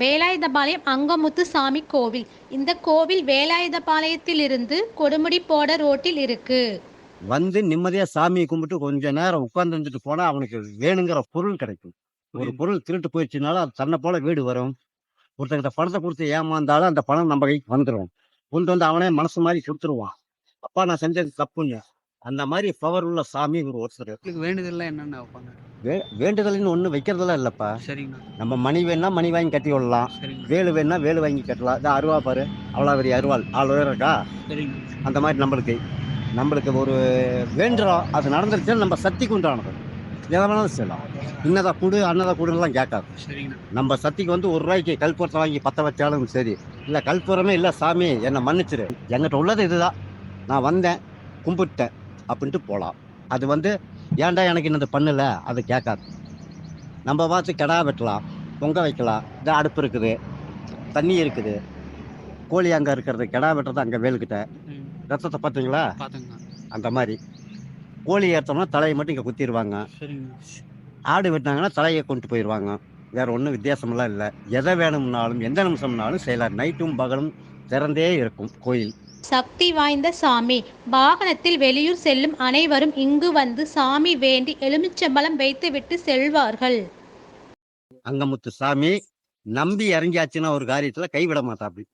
வேலாயுதபாளையம் அங்கமுத்து சாமி கோவில். இந்த கோவில் வேலாயுதபாளையத்திலிருந்து கொடுமுடி போட ரோட்டில் இருக்கு. வந்து நிம்மதியா சாமியை கும்பிட்டு கொஞ்ச நேரம் உட்கார்ந்து இருந்துட்டு போனா அவனுக்கு வேணுங்கிற பொருள் கிடைக்கும். ஒரு பொருள் திருட்டு போயிடுச்சுனாலும் அது தன்னை போல வீடு வரும். ஒருத்தங்கிட்ட பணத்தை கொடுத்து ஏமாந்தாலும் அந்த பணம் நம்ம கைக்கு வந்துடும் கொண்டு வந்து அவனே மனசு மாதிரி கொடுத்துருவான். அப்பா நான் செஞ்சது தப்புங்க. அந்த மாதிரி பவர் உள்ள சாமி ஒரு ஒருத்தர் வேண்டுதல்லாம் என்னென்ன வைப்பாங்க? வே வேண்டுதல்னு ஒன்றும் வைக்கிறதெல்லாம் இல்லைப்பா. சரிங்கண்ணா. நம்ம மணி வேணா மணி வாங்கி கட்டி விடலாம். சரிங்க வேலு வேணா வேலு வாங்கி கட்டலாம். இது அருவா பாரு. அவ்வளோ பெரிய அருவாள். ஆள் உயரம் இருக்கா? அந்த மாதிரி நம்மளுக்கு. நம்மளுக்கு ஒரு வேண்டுறோம். அது நடந்துருச்சுன்னா நம்ம சக்திக்கு உண்டானது எதை வேணாலும் செய்யலாம். இன்னதா கூடு அன்னதா கூடுலாம் கேட்காது. நம்ம சக்திக்கு வந்து ஒரு ரூபாய்க்கு கல்புரத்தை வாங்கி பற்ற வச்சாலும் சரி. இல்லை கல்புரமே இல்லை சாமி. என்னை மன்னிச்சிரு. என்கிட்ட உள்ளது இதுதான். நான் வந்தேன் கும்பிட்டேன். அப்படின்ட்டு போகலாம் அது வந்து ஏன்டா எனக்கு இன்னது பண்ணல அது கேட்காது. நம்ம பார்த்து கிடா வெட்டலாம் பொங்க வைக்கலாம். இந்த அடுப்பு இருக்குது தண்ணி இருக்குது. கோழி அங்கே இருக்கிறது கிடா வெட்டுறது அங்கே வேலுக்கிட்ட. ரத்தத்தை பார்த்தீங்களா? அந்த மாதிரி. கோழி ஏற்றோம்னா தலையை மட்டும் இங்கே குத்திடுவாங்க ஆடு வெட்டினாங்கன்னா தலையை கொண்டு போயிடுவாங்க வேற ஒன்றும் வித்தியாசமெல்லாம் இல்லை. எதை வேணும்னாலும் எந்த நிமிஷம்னாலும் செய்யலாம். நைட்டும் பகலும் திறந்தே இருக்கும் கோயில். சக்தி வாய்ந்த சாமி. வாகனத்தில் வெளியூர் செல்லும் அனைவரும் இங்கு வந்து சாமி வேண்டி எலுமிச்சம்பழம் வைத்துவிட்டு செல்வார்கள். அங்கமுத்து சாமி நம்பி இறங்கியாச்சுன்னா ஒரு காரியத்துல கைவிட மாட்டாப்படி